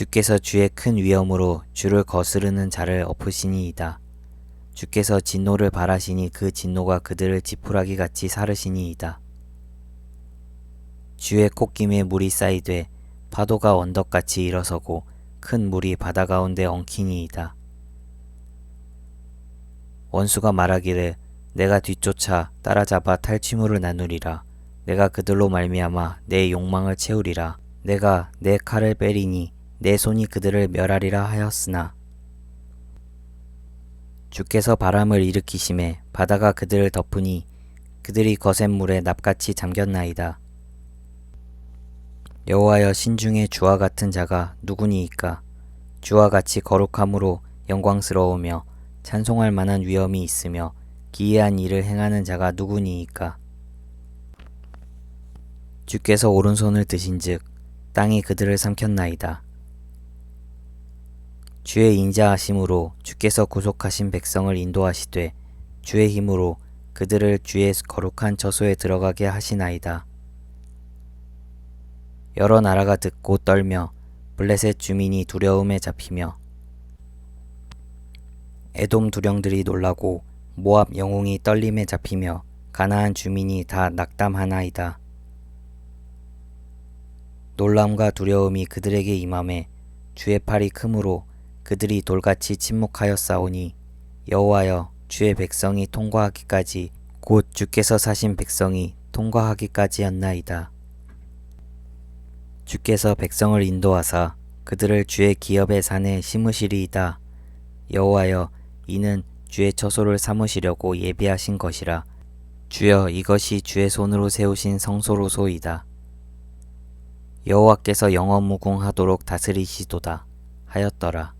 주께서 주의 큰 위엄으로 주를 거스르는 자를 엎으시니이다. 주께서 진노를 바라시니 그 진노가 그들을 지푸라기 같이 사르시니이다. 주의 콧김에 물이 쌓이되 파도가 언덕같이 일어서고 큰 물이 바다 가운데 엉키니이다. 원수가 말하기를 내가 뒤쫓아 따라잡아 탈취물을 나누리라. 내가 그들로 말미암아 내 욕망을 채우리라. 내가 내 칼을 빼리니 내 손이 그들을 멸하리라 하였으나 주께서 바람을 일으키심에 바다가 그들을 덮으니 그들이 거센 물에 납같이 잠겼나이다. 여호와여 신중에 주와 같은 자가 누구니이까 주와 같이 거룩함으로 영광스러우며 찬송할 만한 위엄이 있으며 기이한 일을 행하는 자가 누구니이까 주께서 오른손을 드신즉 땅이 그들을 삼켰나이다. 주의 인자하심으로 주께서 구속하신 백성을 인도하시되 주의 힘으로 그들을 주의 거룩한 저소에 들어가게 하시나이다. 여러 나라가 듣고 떨며 블레셋 주민이 두려움에 잡히며 에돔 두령들이 놀라고 모압 영웅이 떨림에 잡히며 가나안 주민이 다 낙담하나이다. 놀람과 두려움이 그들에게 임함에 주의 팔이 크므로 그들이 돌같이 침묵하였사오니 여호와여 주의 백성이 통과하기까지 곧 주께서 사신 백성이 통과하기까지였나이다. 주께서 백성을 인도하사 그들을 주의 기업의 산에 심으시리이다. 여호와여 이는 주의 처소를 삼으시려고 예비하신 것이라. 주여 이것이 주의 손으로 세우신 성소로소이다. 여호와께서 영원무궁하도록 다스리시도다 하였더라.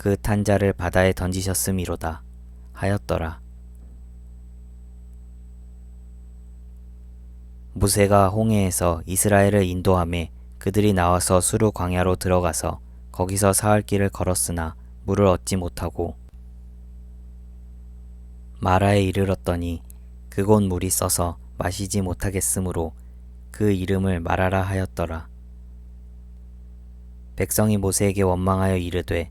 그 탄자를 바다에 던지셨음이로다 하였더라. 무세가 홍해에서 이스라엘을 인도함에 그들이 나와서 수루 광야로 들어가서 거기서 사흘 길을 걸었으나 물을 얻지 못하고 마라에 이르렀더니 그곳 물이 써서 마시지 못하겠으므로 그 이름을 마라라 하였더라. 백성이 모세에게 원망하여 이르되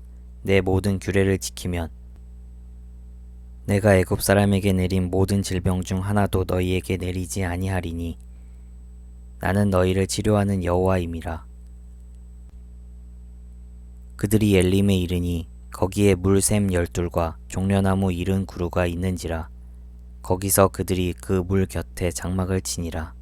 내 모든 규례를 지키면 내가 애굽 사람에게 내린 모든 질병 중 하나도 너희에게 내리지 아니하리니 나는 너희를 치료하는 여호와임이라. 그들이 엘림에 이르니 거기에 물샘 열둘과 종려나무 이른 구루가 있는지라 거기서 그들이 그 물 곁에 장막을 치니라.